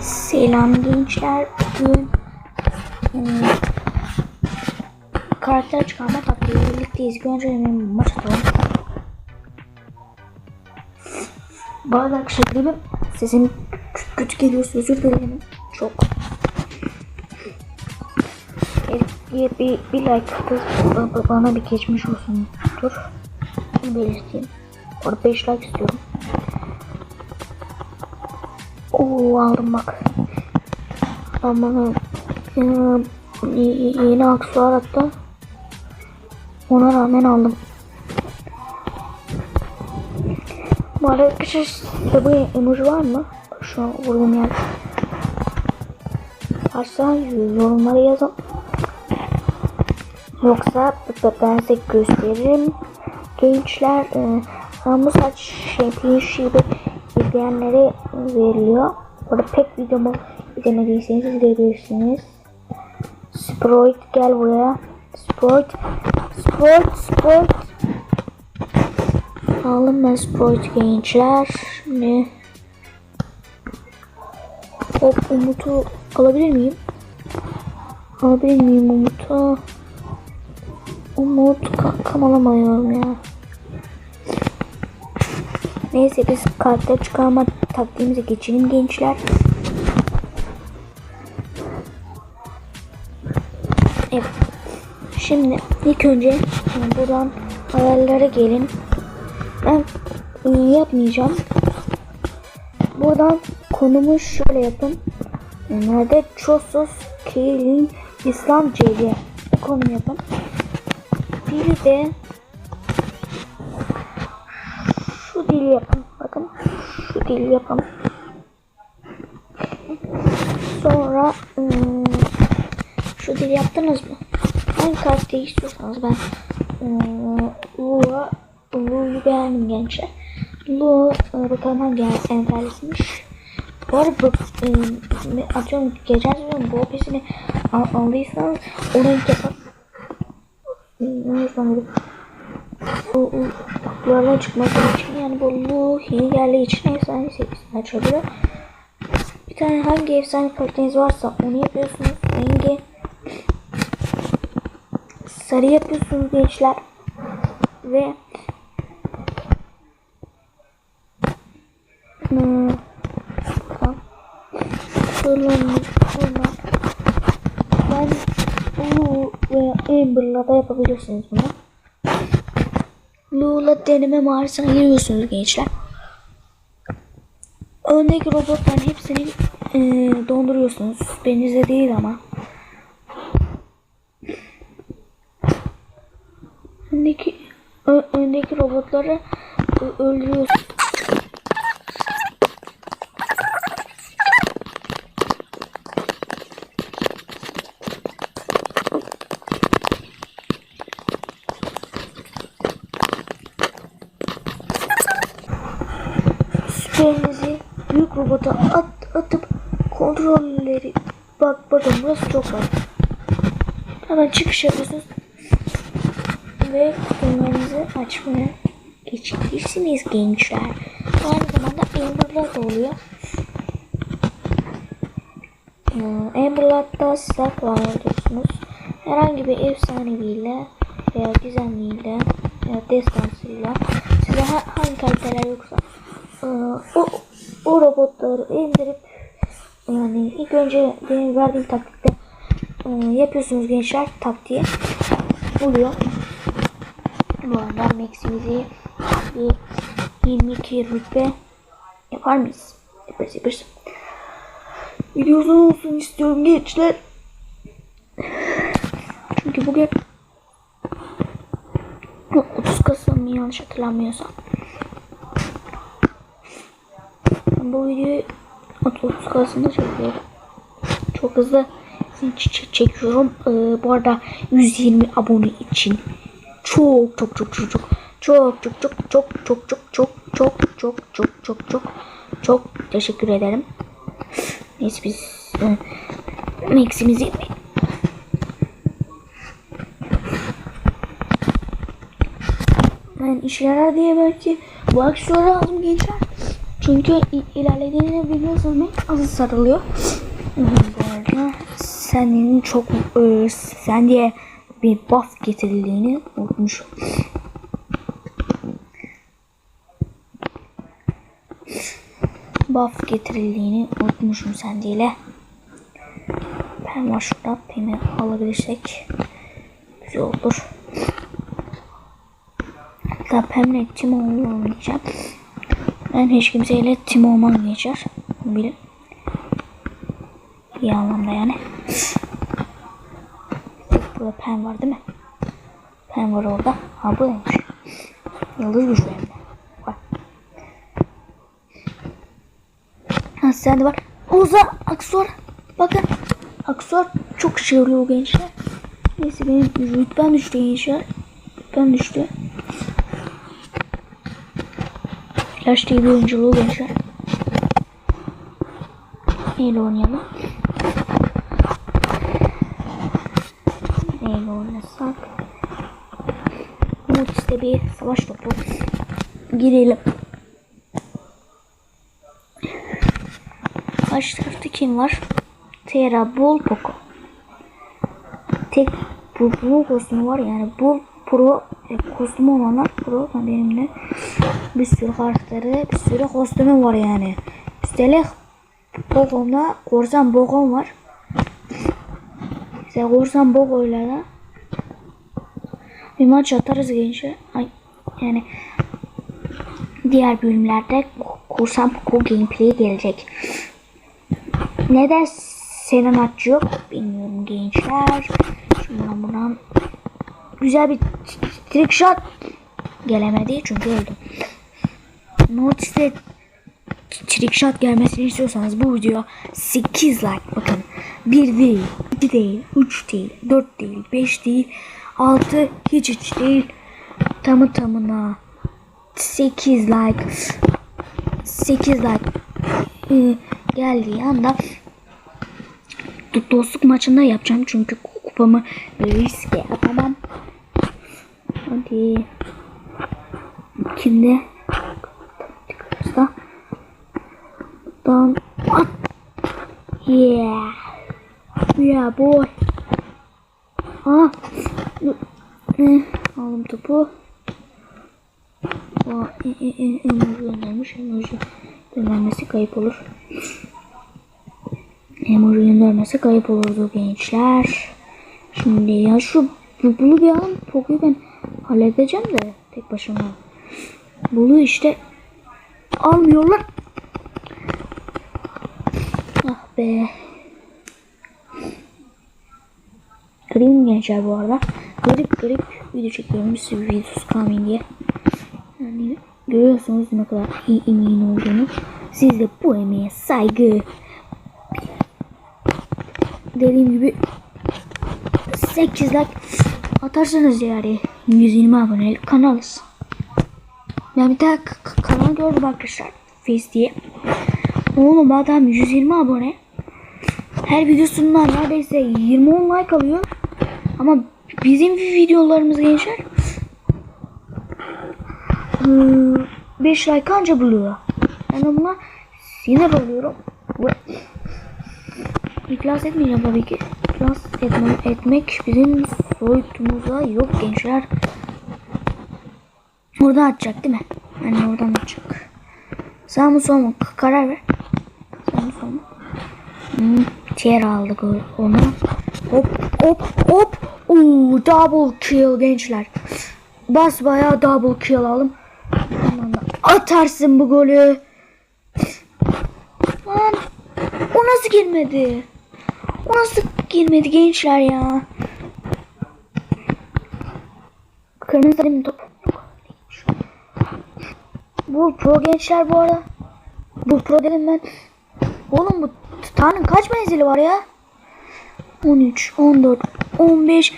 Selam gençler. Bugün ım, karakter çıkarma taktiğiyle birlikteyiz. Hemen maç atalım. Arkadaşlar benim sesim kötü, geliyorsa özür dilerim. Çok. Bir, bir, bir, like ba- ba- bana bir geçmiş olsun. Dur. Belirteyim. Orada 5 like istiyorum. Ben bunu e, yeni aksesuar hatta. Ona rağmen aldım. Bu arada arkadaşlar sizde bu emoji var mı? Şu an vurduğum yer. Varsa yorumlara yazın. Yoksa ben size gösteririm. Gençler e, bu saç Championship'i izleyenlere veriliyor. Orada pek videomu izlemediyseniz izleyebilirsiniz. Sprite gel buraya. Sprite. Sprite. Sprite. Aldım ben Sprite gençler. Şimdi Hop Umut'u alabilir miyim? Alabilir miyim Umut'u? Umut kankam alamıyorum ya. Neyse biz karakter çıkarma taktiğimize geçelim gençler. Evet. Şimdi ilk önce buradan ayarlara gelin. Ben e, yapmayacağım. Buradan konumu şöyle yapın. Nerede Çosos Keylin İslam CC konum yapın. Bir de dili yapın. Sonra ıı, şu dili yaptınız mı? Hangi karakteri istiyorsanız ben ıı, Lu'ya Lu'yu beğendim gençler. Lu ıı, bakalım hangi enterlisiymiş. Bu arada bu, ıı, atıyorum geçen sezon bu opisini al, aldıysanız onu ilk yapın. Ne sanırım? o, o kutulardan çıkması için yani bu Lu yeni geldiği için efsane serisini açabiliyor. Bir tane hangi efsane karakteriniz varsa onu yapıyorsunuz. Rengi sarı yapıyorsunuz gençler. Ve hmm. Şuradan, şuradan. Ben Lu veya Amber'la da yapabilirsiniz bunu. Lula deneme mağarasına giriyorsunuz gençler. Öndeki robotların hepsini e, donduruyorsunuz. Denizde değil ama. Öndeki ö, öndeki robotları öldürüyorsunuz. Süperinizi büyük robota at, atıp kontrolleri bak bakın burası çok var. Hemen çıkış yapıyorsunuz ve kutularınızı açmaya geçebilirsiniz gençler. Aynı zamanda Amber'lar da oluyor. Ee, Amber'larda sizler kullanıyorsunuz. Herhangi bir efsaneviyle veya gizemliyle veya destansıyla size ha- hangi karakterler yoksa o, o robotları indirip yani ilk önce benim verdiğim taktikte e, yapıyorsunuz gençler taktiği oluyor. Bu arada Max'imizi bir 22 rütbe yapar mıyız? Yaparız yaparız. Video uzun olsun istiyorum gençler. Çünkü bugün 30 Kasım yanlış hatırlamıyorsam. Ben bu videoyu 30 Kasım'da çekiyorum. Çok hızlı çekiyorum. Ee, bu arada 120 abone için çok çok çok çok çok çok çok çok çok çok çok çok çok çok çok çok çok çok teşekkür ederim. Neyse biz e, Max'imizi ben işe yarar diye belki bu aksesuarı aldım gençler. Çünkü ilerlediğini biliyorsun azı sarılıyor. Bu arada senin çok e, sen diye bir buff getirildiğini unutmuşum. Buff getirildiğini unutmuşum sen diye. Ben var şurada pemi alabilirsek güzel olur. Hatta Pem'le Tim oynayacağım. Ben hiç kimseyle Tim olmam geçer. Bilin. İyi anlamda yani. Burada Pem var değil mi? Pem var orada. Ha buradaymış. Yıldız güçlü hem de. Bak. Ha sende var. Oza Aksor. Bakın. Aksor çok şey oluyor gençler. Neyse benim rütbem düştü gençler. Rütbem düştü. Diye bir oyunculuğu gençler. Neyle oynayalım? Neyle oynasak? Mortis'te bir savaş topu. Girelim. Karşı tarafta kim var? Terra, Poco. Tek bu kostümü var yani Bull Pro e, kostümü olanlar Pro da benim de bir sürü karakteri bir sürü kostümü var yani. Üstelik Poco'mda korsan Bogon var. İşte korsan Bogo'yla da bir maç atarız gençler. Yani diğer bölümlerde korsan Poco gameplay gelecek. Neden Serenat yok bilmiyorum gençler. Buradan, buradan güzel bir trick shot gelemedi çünkü öldüm. Notice'de trick shot gelmesini istiyorsanız bu videoya 8 like bakın. 1 değil, 2 değil, 3 değil, 4 değil, 5 değil, 6 hiç hiç değil. Tamı tamına 8 like 8 like e, geldiği anda dostluk maçında yapacağım çünkü kupamı riske atamam. Hadi. Kimde? Usta. Don. At. Yeah. Yeah boy. Ah. Aldım topu. Aa, e, e, e, emoji göndermiş. Emoji göndermesi kayıp olur. Emoji göndermesi kayıp olurdu gençler. Şimdi ya şu bu- bunu bir an ben halledeceğim de tek başıma. Bunu işte almıyorlar. Ah be. Garip gençler bu arada. Garip garip video çekiyorum. Bir sürü videosu kalmayın diye. Yani görüyorsunuz ne kadar iyi emeğin olduğunu. Siz de bu emeğe saygı dediğim gibi 8 like atarsanız yani 120 abonelik kanalız. Ben bir k- kanal gördüm arkadaşlar. Face diye. Oğlum adam 120 abone. Her videosundan neredeyse 20 10 like alıyor. Ama bizim videolarımız gençler 5 like anca buluyor. Ben de buna sinir oluyorum. İflas etmeyeceğim tabii ki. İflas etme, etmek bizim soyutumuzda yok gençler. Orada atacak değil mi? Yani oradan atacak. Sağ mı sol mu? Karar ver. Sağ mı sol mu? Hmm, tier aldık onu. Hop hop hop. Oo, double kill gençler. Bas bayağı double kill da atarsın bu golü. Lan o nasıl girmedi? O nasıl girmedi gençler ya? Kırmızı mi top? Bu pro gençler bu arada. Bu pro dedim ben. Oğlum bu Tanrı'nın kaç menzili var ya? 13, 14, 15,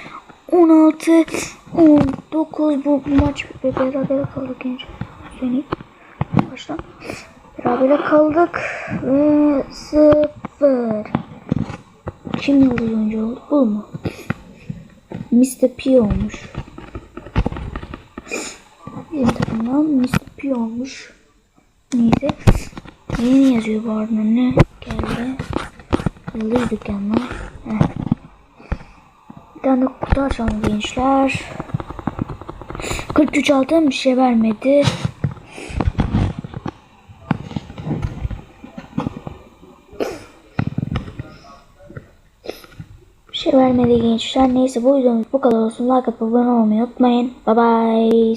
16, 19 bu, bu maç beraber kaldık gençler. Seni baştan. Beraber kaldık ve sıfır. Kim yıldız oyuncu oldu? Bu mu? Mr. P olmuş. Takımdan Mr. P olmuş. Neyse. Yeni yazıyor bu arada ne geldi. Yıldız dükkanlar. Heh. Bir tane kutu açalım gençler. 43 altın bir şey vermedi. Bir şey vermedi gençler. Neyse bu videomuz bu kadar olsun. Like atıp abone olmayı unutmayın. Bye bye.